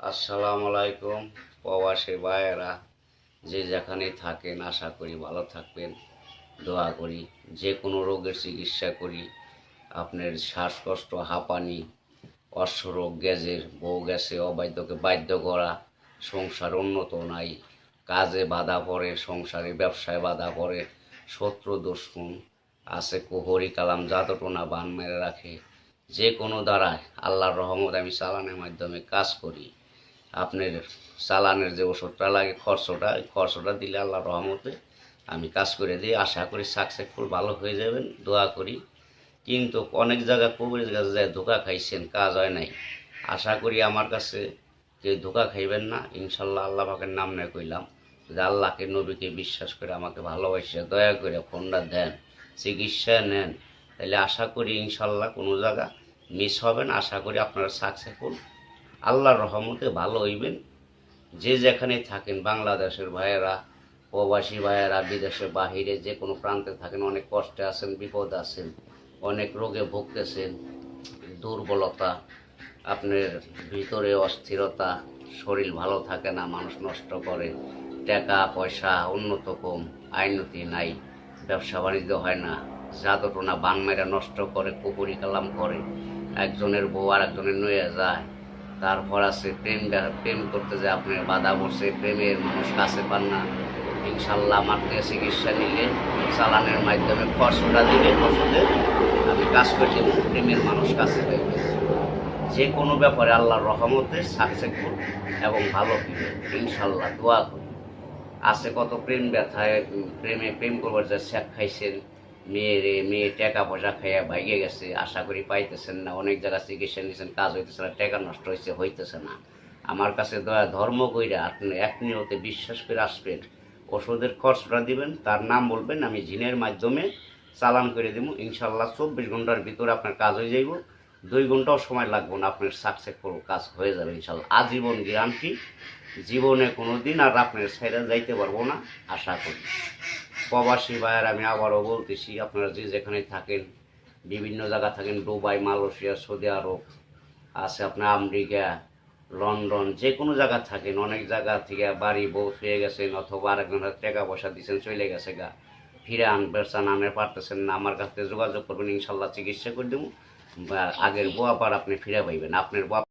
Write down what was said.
আসসালামু আলাইকুম, প্রবাসী ভাইয়েরা। যে যেখানে থাকেন, আশা করি ভালো থাকবেন। দোয়া করি যে কোনো রোগের চিকিৎসা করি। আপনার শ্বাসকষ্ট, হাঁপানি অশ্বরোগ গ্যাসের বউ গ্যাসে অবাধ্যকে বাধ্য করা, সংসার উন্নত নাই, কাজে বাধা পড়ে, সংসারে ব্যবসায় বাধা পড়ে, শত্রু দুশ্মন আছে, কুহরি কালাম জাদটোনা বান মেরে রাখে। যে কোনো দ্বারায় আল্লাহর রহমত আমি চালানের মাধ্যমে কাজ করি। আপনার চালানের যে ওষুধটা লাগে, খরচটা ওই খরচটা দিলে আল্লাহর রহমতে আমি কাজ করে দিই। আশা করি সাকসেসফুল ভালো হয়ে যাবেন, দোয়া করি। কিন্তু অনেক জায়গায় কবির কাছে যায়, ধোকা খাইছেন, কাজ হয় নাই। আশা করি আমার কাছে কেউ ধোকা খাইবেন না। ইনশাল্লাহ আল্লাহ পাকের নাম নিয়ে কইলাম যে আল্লাহকে, নবীকে বিশ্বাস করে আমাকে ভালোবাসে। দয়া করে ফোনটা দেন, চিকিৎসা নেন। তাহলে আশা করি ইনশাল্লাহ কোনো জায়গা মিস হবে না আশা করি আপনারা সাকসেসফুল আল্লাহর রহমতে ভালো হইবেন। যে যেখানে থাকেন, বাংলাদেশের ভাইয়েরা, প্রবাসী ভাইয়েরা বিদেশে বাহিরে যে কোনো প্রান্তে থাকেন, অনেক কষ্টে আছেন, বিপদ আছেন, অনেক রোগে ভুগতেছেন, দুর্বলতা, আপনার ভিতরে অস্থিরতা, শরীর ভালো থাকে না, মানুষ নষ্ট করে, টাকা পয়সা উন্নত কম আইনতি নাই, ব্যবসা বাণিজ্য হয় না, জাদটোনা বান মেরা নষ্ট করে, কুকুরি কালাম করে, একজনের বউ আর একজনের নয়ে যায় তারপর আছে, প্রেম প্রেম করতে যে আপনার বাধা বসে প্রেমের মানুষ কাছে পান না। ইনশাল্লাহ আমার থেকে চিকিৎসা নিলে, চালানের মাধ্যমে খরচটা দিলে ওষুধে আমি কাজ করে দেবো প্রেমের মানুষ কাছে পাইবে যে কোনো ব্যাপারে আল্লাহর রহমতে সাকসেসফুল এবং ভালো হবে ইনশাল্লাহ দোয়া করি। আছে কত প্রেম ব্যথায়, প্রেমে প্রেম করবার যে শেখ খাইছেন মেয়েরে মেয়ে টাকা পয়সা খাইয়া ভাইগে গেছে, আশা করি পাইতেছেন না। অনেক জায়গা চিকিৎসা নিয়েছেন কাজ হইতেছে না, টাকা নষ্ট হয়েছে হইতেছে না। আমার কাছে দয়া, ধর্ম কইরা আপনি এক নিয়তে বিশ্বাস করে আসবেন। ওষুধের খরচটা দিবেন, তার নাম বলবেন, আমি জিনের মাধ্যমে চালান করে দেবো ইনশাল্লাহ চব্বিশ ঘণ্টার ভিতরে আপনার কাজ হয়ে যাইব। দুই ঘন্টাও সময় লাগবে না, আপনার সাকসেসফুল কাজ হয়ে যাবে ইনশাল্লাহ আজীবন গ্যারান্টি। জীবনে কোনো দিন আর আপনার সাইডে যাইতে পারব না, আশা করি। প্রবাসী ভাইয়ের, আমি আবারও বলতেছি, আপনারা যে যেখানে থাকেন, বিভিন্ন জায়গা থাকেন, দুবাই, মালয়েশিয়া, সৌদি আরব, আছে আপনার আমেরিকা, লন্ডন, যে কোনো জায়গা থাকেন, অনেক জায়গা থেকে বাড়ি বউ হয়ে গেছেন অথবা আরেকজনের টাকা পয়সা দিচ্ছেন চলে গেছে গা। ফিরে আনবে চান আনতে পারতেছেন না, আমার কাছে যোগাযোগ করবেন, ইনশাল্লাহ চিকিৎসা করে দেবো। আগের বউ আবার আপনি ফিরে পাইবেন, আপনার বউ